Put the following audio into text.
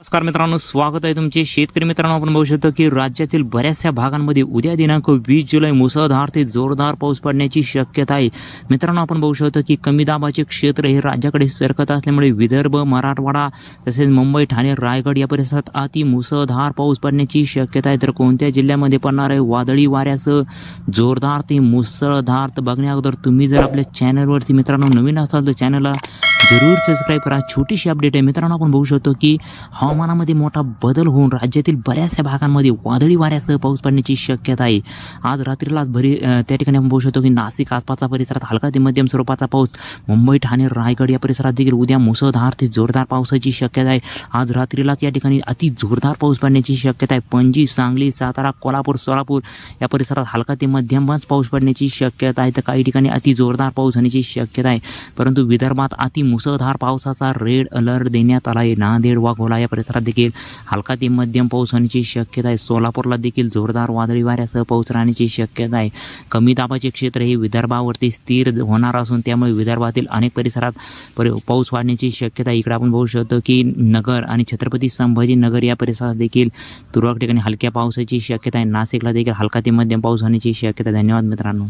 नमस्कार मित्रांनो स्वागत आहे तुमचे शेतकरी मित्रांनो. आपण बघू शकतो की राज्यातील बऱ्याचशा भागांमध्ये उद्या दिनांक वीस जुलै मुसळधार ते जोरदार पाऊस पडण्याची शक्यता आहे. मित्रांनो आपण बघू शकतो की कमी दाबाचे क्षेत्र हे राज्याकडे सरकत असल्यामुळे विदर्भ मराठवाडा तसेच मुंबई ठाणे रायगड या परिसरात अति मुसळधार पाऊस पडण्याची शक्यता आहे. तर कोणत्या जिल्ह्यामध्ये पडणार आहे? वादळी वाऱ्याचं जोरदार ते मुसळधार. तर बघण्या अगोदर तुम्ही जर आपल्या चॅनलवरती मित्रांनो नवीन असाल तर चॅनलला जरूर सबस्क्राईब करा. छोटीशी अपडेट आहे. मित्रांनो आपण बघू शकतो की हवामानामध्ये मोठा बदल होऊन राज्यातील बऱ्याचशा भागांमध्ये वादळी वाऱ्यासह पाऊस पडण्याची शक्यता आहे. आज रात्रीलाच भरी त्या ठिकाणी आपण बघू शकतो की नाशिक आसपासच्या परिसरात हलका ते मध्यम स्वरूपाचा पाऊस मुंबई ठाणे रायगड या परिसरात देखील उद्या मुसळधार ते जोरदार पावसाची शक्यता आहे. आज रात्रीलाच या ठिकाणी अति जोरदार पाऊस पडण्याची शक्यता आहे. पणजी सांगली सातारा कोल्हापूर सोलापूर या परिसरात हलका ते मध्यमच पाऊस पडण्याची शक्यता आहे. तर काही ठिकाणी अति जोरदार पाऊस होण्याची शक्यता आहे. परंतु विदर्भात अति मुसळधार पावसाचा रेड अलर्ट देण्यात आला आहे नांदेड वाघोला या परिसरात देखील हलका ते मध्यम पाऊस होण्याची शक्यता आहे. सोलापूरला देखील जोरदार वादळी वाऱ्यासह पाऊस राहण्याची शक्यता आहे. कमी दाबाचे क्षेत्र हे विदर्भावरती स्थिर होणार असून त्यामुळे विदर्भातील अनेक परिसरात परि पाऊस वाढण्याची शक्यता आहे. इकडे आपण बघू शकतो की नगर आणि छत्रपती संभाजीनगर या परिसरात देखील तुरळक ठिकाणी हलक्या पावसाची शक्यता आहे. नाशिकला देखील हलका ते मध्यम पाऊस होण्याची शक्यता धन्यवाद मित्रांनो.